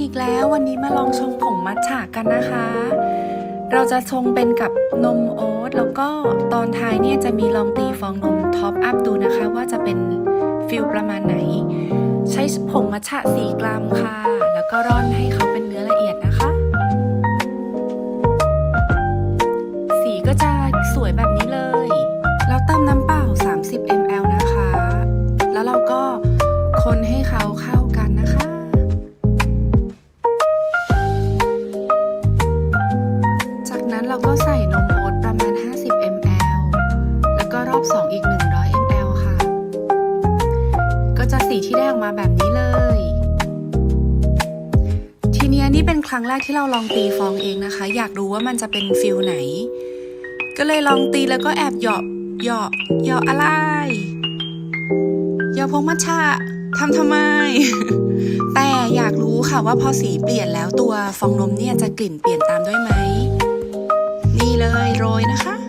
อีกแล้ววันนี้มาลองชงผงมัทฉะกันนะคะ เราจะชงเป็นกับนมโอ๊ตแล้วก็ตอนท้ายเนี่ยจะมีลองตีฟองนมท็อปอัพดูนะคะ ว่าจะเป็นฟิลประมาณไหน ใช้ผงมัทฉะ4กรัมค่ะ แล้วก็ร่อนให้เขาเป็นเนื้อละเอียดนะคะ สีก็จะสวยแบบนี้เลย แล้วเติมน้ำเปล่า 30 ml นะคะ แล้วเราก็คนให้เขา เราก็ใส่นมโอ๊ตประมาณ 50 ml แล้วก็รอบ 2 อีก 100 ml ค่ะ ก็จะสีที่ได้ออกมาแบบนี้เลย ทีเนี้ยนี่เป็นครั้งแรกที่เราลองตีฟองเองนะคะ อยากรู้ว่ามันจะเป็นฟิลไหน ก็เลยลองตีแล้วก็แอบหยาะเหยาะเหยาะอะไรหยาะพงมัชชะทำทำไม แต่อยากรู้ค่ะว่าพอสีเปลี่ยนแล้วตัวฟองนมเนี่ยจะกลิ่นเปลี่ยนตามด้วยไหม โรยนะคะ